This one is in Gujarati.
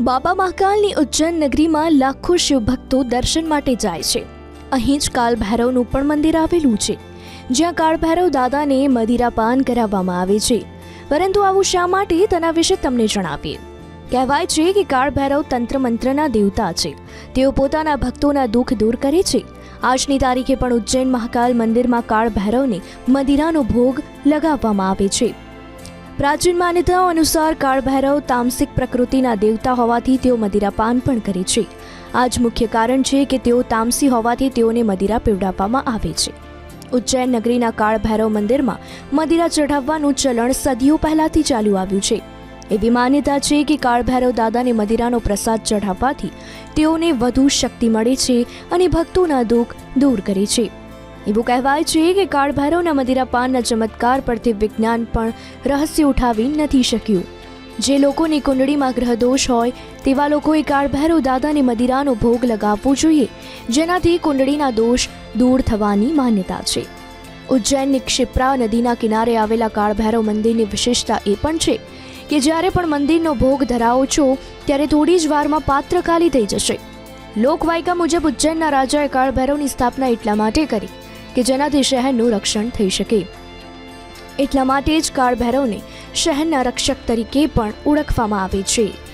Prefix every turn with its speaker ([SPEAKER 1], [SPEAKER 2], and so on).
[SPEAKER 1] બાબા મહાકાલની ઉજ્જૈન નગરીમાં લાખો શિવભક્તો દર્શન માટે જાય છે. અહીં જ કાલ ભૈરવનું પણ મંદિર આવેલું છે. જ્યાં કાળ ભૈરવ દાદાને મદિરાપાન કરાવવામાં આવે છે. પરંતુ આવું શા માટે તેના વિશે તમને જણાવીએ. કહેવાય છે કે કાળ ભૈરવ તંત્ર મંત્રના દેવતા છે. તેઓ પોતાના ભક્તોના દુઃખ દૂર કરે છે. આજની તારીખે પણ ઉજ્જૈન મહાકાલ મંદિરમાં કાળ ભૈરવને મદિરાનો ભોગ લગાવવામાં આવે છે. પ્રાચીન માન્યતાઓ અનુસાર કાળ ભૈરવ તામસિક પ્રકૃતિના દેવતા હોવાથી તેઓ મદિરાપાન પણ કરે છે. આ જ મુખ્ય કારણ છે કે તેઓ તામસી હોવાથી તેઓને મદિરા પીવડાવવામાં આવે છે. ઉજ્જૈન નગરીના કાળ ભૈરવ મંદિરમાં મદિરા ચઢાવવાનું ચલણ સદીઓ પહેલાથી ચાલુ આવ્યું છે. એવી માન્યતા છે કે કાળ ભૈરવ દાદાને મદિરાનો પ્રસાદ ચઢાવવાથી તેઓને વધુ શક્તિ મળે છે અને ભક્તોના દુઃખ દૂર કરે છે. એવું કહેવાય છે કે કાળભૈરવના મદિરાપાનના ચમત્કાર પરથી વિજ્ઞાન પણ રહસ્ય ઉઠાવી નથી શક્યું. જે લોકોની કુંડળીમાં ગ્રહદોષ હોય, તેવા લોકોએ કાળભૈરવ દાદાને મદિરાનો ભોગ લગાવવો જોઈએ, જેનાથી કુંડળીના દોષ દૂર થવાની માન્યતા છે. ઉજ્જૈનની ક્ષિપ્રા નદીના કિનારે આવેલા કાળભૈરવ મંદિરની વિશેષતા એ પણ છે કે જ્યારે પણ મંદિરનો ભોગ ધરાવો છો, ત્યારે થોડી જ વારમાં પાત્ર ખાલી થઈ જશે. લોકવાયકા મુજબ ઉજ્જૈનના રાજાએ કાળભૈરવની સ્થાપના એટલા માટે કરી. કે જેનાથી શહેરનું રક્ષણ થઈ શકે. એટલા માટે જ કાળ ભૈરવને શહેરના રક્ષક તરીકે પણ ઓળખવામાં આવે છે.